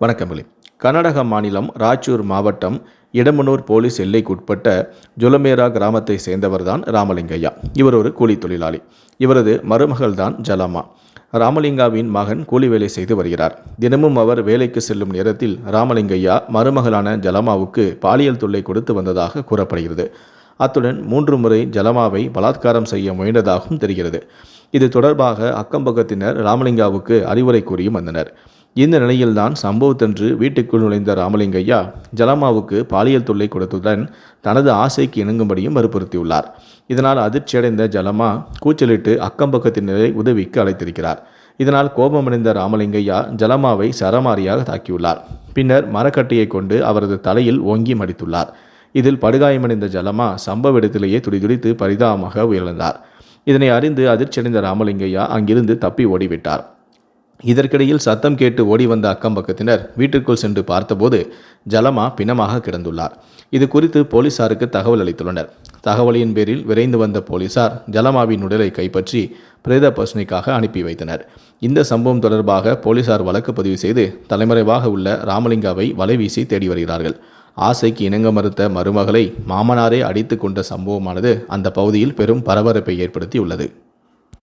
வணக்கங்களே கர்நாடக மாநிலம் ராச்சூர் மாவட்டம் இடமனூர் போலீஸ் எல்லைக்குட்பட்ட ஜொலமேரா கிராமத்தை சேர்ந்தவர்தான் ராமலிங்கையா இவர் ஒரு கூலி தொழிலாளி. இவரது மருமகள்தான் ஜலமா. ராமலிங்காவின் மகன் கூலி வேலை செய்து வருகிறார். தினமும் அவர் வேலைக்கு செல்லும் நேரத்தில் ராமலிங்கையா மருமகளான ஜலமாவுக்கு பாலியல் தொல்லை கொடுத்து வந்ததாக கூறப்படுகிறது. அத்துடன் மூன்று முறை ஜலமாவை பலாத்காரம் செய்ய முயன்றதாகவும் தெரிகிறது. இது தொடர்பாக அக்கம்பக்கத்தினர் ராமலிங்காவுக்கு அறிவுரை கூறியும் வந்தனர். இந்த நிலையில்தான் சம்பவத்தன்று வீட்டுக்குள் நுழைந்த ராமலிங்கையா ஜலமாவுக்கு பாலியல் தொல்லை கொடுத்ததுடன் தனது ஆசைக்கு இணங்கும்படியும் வற்புறுத்தியுள்ளார். இதனால் அதிர்ச்சியடைந்த ஜலமா கூச்சலிட்டு அக்கம்பக்கத்தினரை உதவிக்கு அழைத்திருக்கிறார். இதனால் கோபமடைந்த ராமலிங்கையா ஜலமாவை சரமாரியாக தாக்கியுள்ளார். பின்னர் மரக்கட்டையை கொண்டு அவரது தலையில் ஓங்கி மடித்துள்ளார். இதில் படுகாயமடைந்த ஜலமா சம்பவ இடத்திலேயே துடிதுடித்து பரிதாபமாக உயிரிழந்தார். இதனை அறிந்து அதிர்ச்சியடைந்த ராமலிங்கையா அங்கிருந்து தப்பி ஓடிவிட்டார். இதற்கிடையில் சத்தம் கேட்டு ஓடி வந்த அக்கம் பக்கத்தினர் வீட்டிற்குள் சென்று பார்த்தபோது ஜலமா பிணமாக கிடந்துள்ளார். இது குறித்து போலீசாருக்கு தகவல் அளித்துள்ளனர். தகவலின் பேரில் விரைந்து வந்த போலீசார் ஜலமாவின் உடலை கைப்பற்றி பிரேத பசுனைக்காக அனுப்பி வைத்தனர். இந்த சம்பவம் தொடர்பாக போலீசார் வழக்கு பதிவு செய்து தலைமறைவாக உள்ள ராமலிங்காவை வலைவீசி தேடி வருகிறார்கள். ஆசைக்கு இணங்க மறுத்த மருமகளை மாமனாரே அடித்து கொண்ட சம்பவமானது அந்த பகுதியில் பெரும் பரபரப்பை ஏற்படுத்தியுள்ளது.